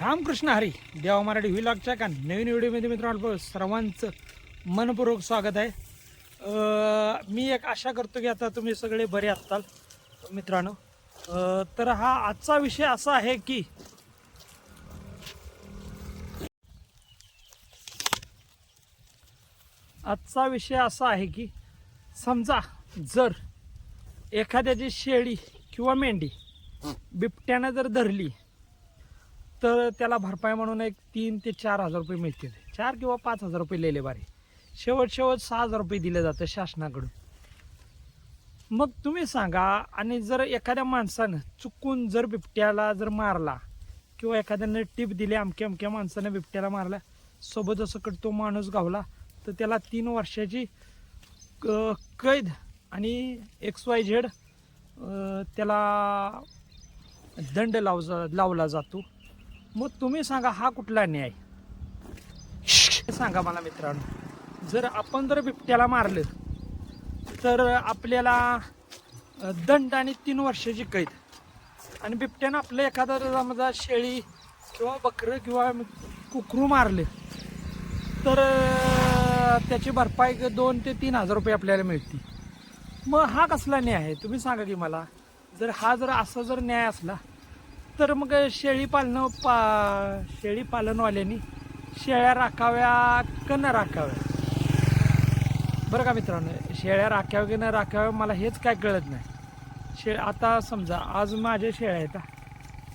रामकृष्ण हरी देवा मराठी व्हिलॉगच्या का नवीन व्हिडिओमध्ये मित्रांनो सर्वांचं मनपूर्वक स्वागत आहे. मी एक आशा करतो की आता तुम्ही सगळे बरे असताल मित्रांनो. तर हा आजचा विषय असा आहे की आजचा विषय असा आहे की समजा जर एखाद्याची शेळी किंवा मेंढी बिबट्यानं जर धरली तर त्याला भरपाई म्हणून एक तीन ते चार हजार रुपये मिळतील. चार किंवा पाच हजार रुपये लिहिले बारे. शेवट शेवट सहा हजार रुपये दिले जातं शासनाकडून. मग तुम्ही सांगा आणि जर एखाद्या माणसानं चुकून जर बिबट्याला जर मारला किंवा एखाद्यानं टीप दिली अमक्या अमक्या माणसानं बिबट्याला मारला सोबत सकट तो माणूस गावला तर त्याला तीन वर्षाची कैद आणि एक्स वाय झेड त्याला दंड लावजा लावला जातो. मग तुम्ही सांगा हा कुठला न्याय? सांगा मला मित्रांनो. जर आपण जर बिबट्याला मारलं तर आपल्याला दंड आणि तीन वर्षाची कैद आणि बिबट्यानं आपलं एखादा समजा शेळी किंवा बकरं किंवा कुकरू मारले तर त्याची भरपाई दोन ते तीन हजार रुपये आपल्याला मिळते मग हा कसला न्याय आहे? तुम्ही सांगा की मला. जर हा जर असा जर न्याय असला तर मग शेळी पालन पा शेळी पालनवाल्यांनी शेळ्या राखाव्या का न राखाव्या? बरं का मित्रांनो शेळ्या राखाव्या की न राखाव्या मला हेच काय कळत नाही. शे आता समजा आज माझ्या शेळ्या आहेत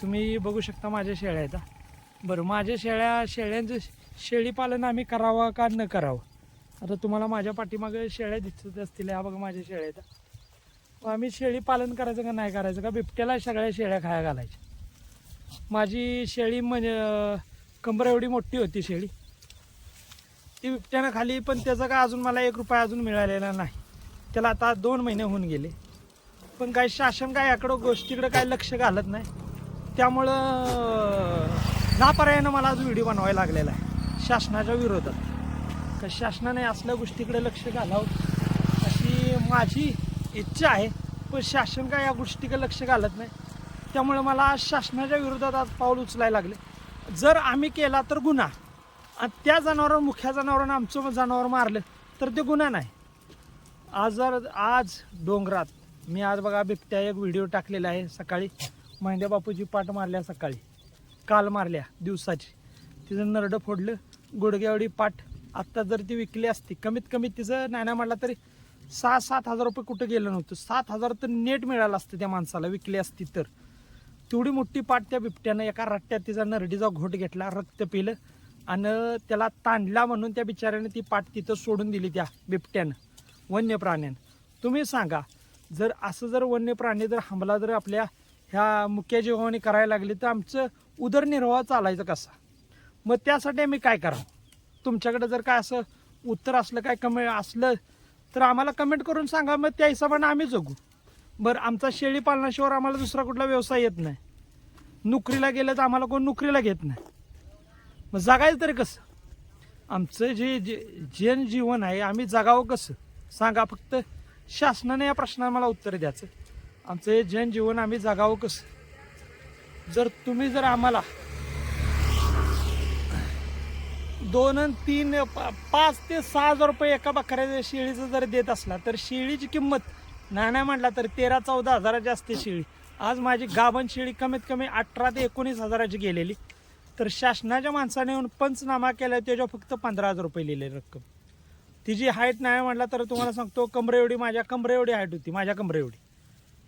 तुम्ही बघू शकता माझ्या शेळ्या आहेत बरं माझ्या शेळ्या शेळ्यांचं शेळी पालन आम्ही करावं का न करावं? आता तुम्हाला माझ्या पाठीमागे शेळ्या दिसत असतील ह्या बघा माझ्या शेळ्या आहेत आम्ही शेळी पालन करायचं का नाही करायचं? का बिबट्याला सगळ्या शेळ्या खाया घालायच्या? माझी शेळी म्हणजे कंबर एवढी मोठी होती शेळी. ती बिबट्यानं खाली पण त्याचं काय अजून मला एक रुपया अजून मिळालेला नाही. त्याला आता दोन महिने होऊन गेले. पण काही शासन काय याकडं गोष्टीकडे काय लक्ष घालत नाही. त्यामुळं अं, नापर्यायानं मला आज व्हिडिओ बनवायला लागलेला आहे शासनाच्या विरोधात. का शासनाने असल्या गोष्टीकडे लक्ष घालावं अशी माझी इच्छा आहे. पण शासन काय या गोष्टीकडे लक्ष घालत नाही. त्यामुळे मला आज शासनाच्या विरोधात आज पाऊल उचलायला लागले. जर आम्ही केला तर गुन्हा. आणि त्या जनावरावर मुख्या जनावरांना आमचं जनावर मारलं तर ते गुन्हा नाही. आज जर आज डोंगरात मी आज बघा बिबट्या एक व्हिडिओ टाकलेला आहे सकाळी. महिंद्या बापूची पाठ मारल्या सकाळी. काल मारल्या दिवसाची. तिचं नरडं फोडलं. गुडघ्यावडी पाठ. आत्ता जर ती विकली असती कमीत कमी तिचं नाही नाही म्हटलं तरी सहा सात हजार रुपये कुठं गेलं नव्हतं. सात हजार तर नेट मिळालं असतं त्या माणसाला विकली असती तर. तेवढी मोठी पाठ त्या बिबट्यानं एका रट्ट्यात तिचा नरडीचा घोट घेतला रक्त पिलं आणि त्याला ताणला म्हणून त्या बिचाऱ्याने ती पाठ तिथं सोडून दिली त्या बिबट्यानं वन्य प्राण्यानं तुम्ही सांगा जर असं जर वन्य प्राणी जर हमला जर आपल्या ह्या मुख्य जीवानी करायला लागली तर आमचं उदरनिर्वाह चालायचं कसा? मग त्यासाठी आम्ही काय करावं? तुमच्याकडे जर काय असं उत्तर असलं काय कमे असलं तर आम्हाला कमेंट करून सांगा मग त्या हिशोबानं आम्ही जगू. बरं आमचा शेळी पालनाशिवाय आम्हाला दुसरा कुठला व्यवसाय येत नाही. नोकरीला गेलं तर आम्हाला कोण नोकरीला घेत नाही. मग जगायचं तरी कसं? आमचं जे जे जनजीवन आहे आम्ही जगावं कसं? सांगा फक्त. शासनाने या प्रश्नाला मला उत्तर द्यायचं. आमचं हे जनजीवन आम्ही जगावं कसं? जर तुम्ही जर आम्हाला दोन तीन पा- पाच ते सहा हजार रुपये एका बकऱ्याच्या शेळीचं जर देत असला तर शेळीची किंमत नाही नाही म्हटला तर तेरा चौदा हजाराची असते शेळी. आज माझी गाभण शेळी कमीत कमी अठरा ते एकोणीस हजाराची गेलेली. तर शासनाच्या माणसाने येऊन पंचनामा केला त्याच्यावर फक्त पंधरा हजार रुपये लिहिले रक्कम. तिची हाईट नाही म्हटलं तर तुम्हाला सांगतो कमरे एवढी माझ्या कमरे एवढी हाईट होती माझ्या कमरे एवढी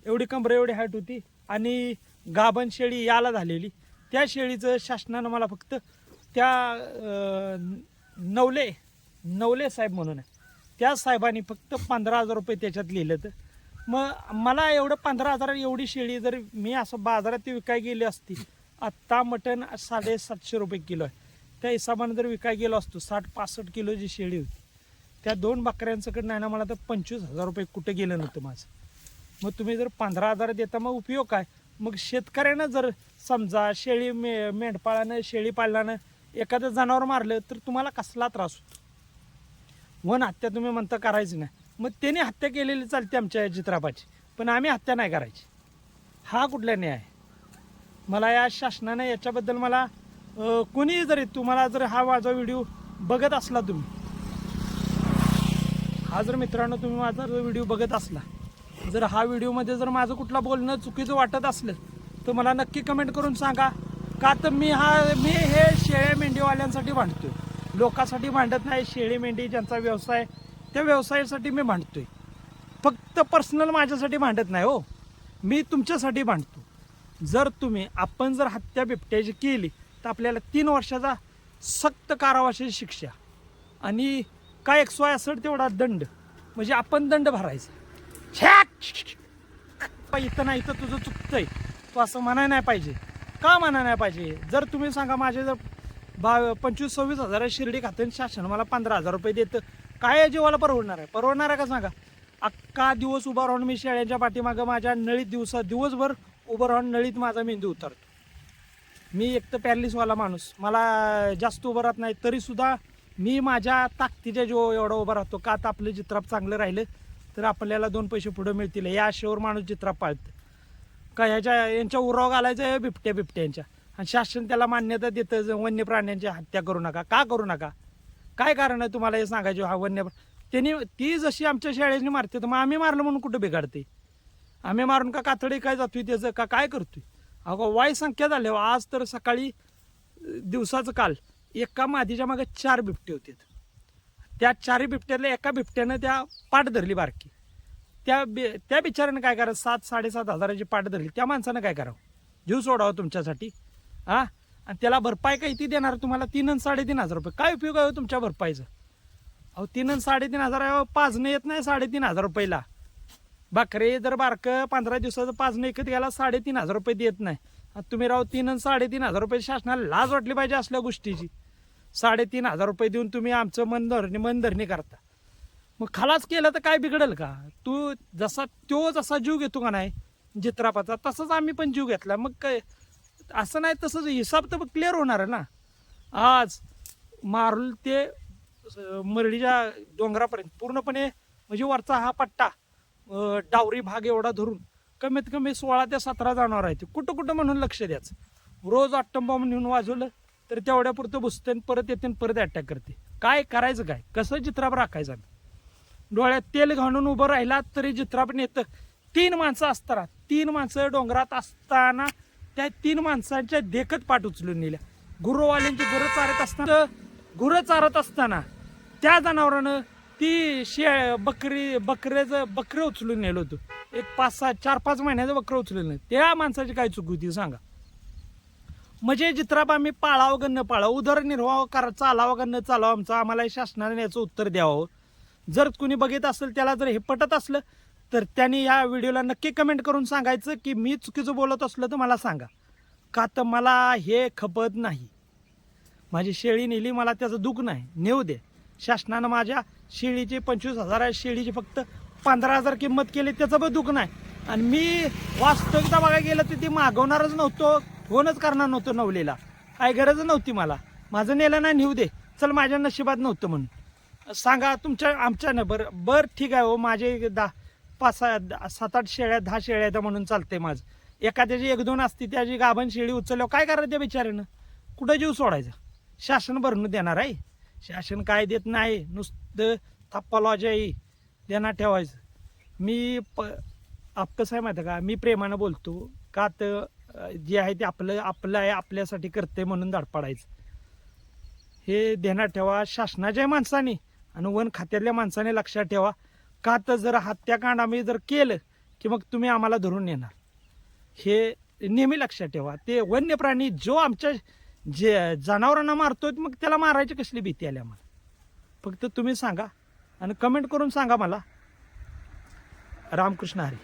एवढी कमरे एवढी हाईट होती आणि गाभण शेळी याला झालेली. त्या शेळीचं शासनानं मला फक्त त्या नवले नवले साहेब म्हणून आहे. त्या साहेबांनी फक्त पंधरा हजार रुपये त्याच्यात लिहिलं तर मग मला एवढं पंधरा हजार एवढी शेळी जर मी असं बाजारात ती विकाय गेली असती आत्ता मटण साडेसातशे रुपये किलो आहे. त्या हिशोबाने जर विकाय गेलो असतो साठ पासष्ट किलोची शेळी होती त्या दोन बकऱ्यांचं नाही ना मला तर पंचवीस हजार रुपये कुठे गेलं नव्हतं माझं. मग तुम्ही जर पंधरा हजार देता मग उपयोग काय? मग शेतकऱ्यानं जर समजा शेळी मे मेंढपाळानं शेळी पाळल्यानं एखादं जनावर मारलं तर तुम्हाला कसला त्रास होतो? वन हत्या तुम्ही म्हणता करायचं नाही. मग त्याने हत्या केलेली चालते आमच्या चित्रापाची पण आम्ही हत्या नाही करायची. हा कुठला न्याय? आहे मला या शासनानं याच्याबद्दल मला अं, कोणीही जरी तुम्हाला जर हा माझा व्हिडिओ बघत असला तुम्ही हा जर मित्रांनो तुम्ही माझा जर व्हिडिओ बघत असला जर हा व्हिडिओमध्ये जर माझं कुठलं बोलणं चुकीचं वाटत असलं तर मला नक्की कमेंट करून सांगा. का तर मी हा मी हे शेळ्या मेंढीवाल्यांसाठी भांडतोय. लोकांसाठी भांडत नाही शेळी मेंढी ज्यांचा व्यवसाय त्या व्यवसायासाठी मी मांडतोय फक्त पर्सनल माझ्यासाठी भांडत नाही हो. मी तुमच्यासाठी मांडतो जर तुम्ही आपण जर हत्या बिबट्याची केली तर आपल्याला तीन वर्षाचा सक्त कारावासाची शिक्षा. आणि काय एकशे असड तेवढा दंड. म्हणजे आपण दंड भरायचा. इथं नाही इथं तुझं चुकतंय. तू असं म्हणाय नाही पाहिजे. का म्हणा नाही पाहिजे? जर तुम्ही सांगा माझे जर बा पंचवीस सव्वीस हजार शिर्डी खाते शासन मला पंधरा हजार रुपये देतं काय जीवाला परवडणार आहे? परवडणार आहे का सांगा? अख्खा दिवस उभा राहून मी शेळ्यांच्या पाठीमागं माझ्या नळीत दिवसा दिवसभर उभं राहून नळीत माझा मेंदू उतरतो. मी एक तर पॅरलिसवाला माणूस. मला जास्त उभं राहत नाही तरीसुद्धा मी माझ्या ताकदीच्या जो एवढा उभा राहतो का? तर आपलं चित्राप चांगलं राहिलं तर आपल्याला दोन पैसे पुढे मिळतील. या आशेवर माणूस चित्राप पाळतं. का ह्याच्या यांच्या उराव घालायचं आहे बिबट्या बिबट्यांच्या. आणि शासन त्याला मान्यता देतं वन्य प्राण्यांची हत्या करू नका. का करू नका? काय कारण आहे तुम्हाला हे सांगायचे? हा वन्य त्यांनी ती जशी आमच्या शाळेने मारते तर मग आम्ही मारलं म्हणून कुठं बिघडते? आम्ही मारून का कातडी काय जातोय त्याचं? का काय करतोय? अगो वाय संख्या झाली. आज तर सकाळी दिवसाचं काल एका मादीच्या मागे चार बिबटे होते. त्या चारही बिबट्यातल्या एका बिबट्यानं त्या पाठ धरली बारकी. त्या बि त्या बिचाऱ्यानं काय करावं? सात साडेसात हजाराची पाठ धरली. त्या माणसानं काय करावं? जीव सोडावं तुमच्यासाठी. हां? आणि त्याला भरपाई काही ती देणार तुम्हाला तीन आणि साडेतीन हजार रुपये. काय उपयोग आहे हो तुमच्या भरपाईचा? अहो तीन आणि साडेतीन हजार आहे हो, पाजणं येत नाही साडेतीन हजार रुपयाला. बकरे जर बारकं पंधरा दिवसाचं पाजणं एकत घ्यायला साडेतीन हजार रुपये देत नाही. आता तुम्ही राव तीन आणि साडेतीन हजार रुपये शासनाला लाज वाटली पाहिजे असल्या गोष्टीची. साडेतीन हजार रुपये देऊन तुम्ही आमचं मनधरणी मनधरणी करता. मग खलास केलं तर काय बिघडेल का? तू जसा तो जसा जीव घेतो का नाही जित्रापाचा तसंच आम्ही पण जीव घेतला. मग काय? असं नाही तसंच हिसाब तर क्लिअर होणार आहे ना. आज मारुल ते मरडीच्या डोंगरापर्यंत पूर्णपणे म्हणजे वरचा हा पट्टा डावरी भाग एवढा धरून कमीत कमी सोळा ते सतरा जाणार आहे ते कुठं कुठं म्हणून लक्ष द्यायचं? रोज अट्टंबॉम्ब नेऊन वाजवलं तर तेवढ्यापुरतं बसते आणि परत येते आणि परत अटॅक करते. काय करायचं काय? कसं चित्राप राखायचं? आम्ही डोळ्यात तेल घालून उभं राहिला तरी चित्राप येतं तीन माणसं असताना तीन माणसं डोंगरात असताना त्या तीन माणसांच्या देखत पाठ उचलून नेल्या. गुरुवाल्यांची गुरं चारत असताना गुरं चारत असताना त्या जनावरानं ती शे बकरी बकऱ्याचं बकरं उचलून नेलं होतं. एक पाच सहा चार पाच महिन्याचं बकरं उचलून नेलं. त्या माणसाची काय चूक होती सांगा. म्हणजे जित्राप आम्ही पाळावं का न पाळावं? उदरनिर्वाह करा चालावं का न चालावं? आमचं आम्हाला शासनाने याचं उत्तर द्यावं. जर कुणी बघित असेल त्याला जर हे पटत असलं तर त्यांनी या व्हिडिओला नक्की कमेंट करून सांगायचं की मी चुकीचं बोलत असलं तर मला सांगा. का तर मला हे खपत नाही. माझी शेळी नेली मला त्याचं दुःख नाही. नेऊ दे. शासनानं माझ्या शेळीची पंचवीस हजार आहे. शेळीची फक्त पंधरा हजार किंमत केली त्याचं पण दुःख नाही. आणि मी वास्तविकता बघायला गेलं तर ती मागवणारच नव्हतो. फोनच करणार नव्हतो नवलेला. काय गरज नव्हती मला. माझं नेलं नाही नेऊ दे. चल माझ्या नशिबात नव्हतं म्हणून. सांगा तुमच्या आमच्या ना बरं बरं ठीक आहे हो. माझे दहा पाच सहा सात आठ शेळ्या दहा शेळ्या आहेत म्हणून चालते माझं. एखाद्याची एक दोन असती त्याची गाभण शेळी उचलल्यावर काय करायचं त्या बिचाऱ्यानं? कुठं जीव सोडायचा? शासन भरून देणार आहे. शासन काय देत नाही? नुसतं थप्पा लॉजाई देणार ठेवायचं. मी प आप कसं आहे माहिती आहे का? मी प्रेमानं बोलतो का तर जे आहे ते आपलं आपलं आहे आपल्यासाठी करते म्हणून धडपडायचं हे ध्यानात ठेवा. शासनाच्या माणसाने आणि वन खात्यातल्या माणसाने लक्षात ठेवा. का तर जर हत्याकांड आम्ही जर केलं की मग तुम्ही आम्हाला धरून येणार हे नेहमी लक्षात ठेवा. ते वन्य प्राणी जो आमच्या जे जनावरांना मारतोय मग त्याला मारायची कसली भीती आली आम्हाला? फक्त तुम्ही सांगा आणि कमेंट करून सांगा मला. रामकृष्ण हरी.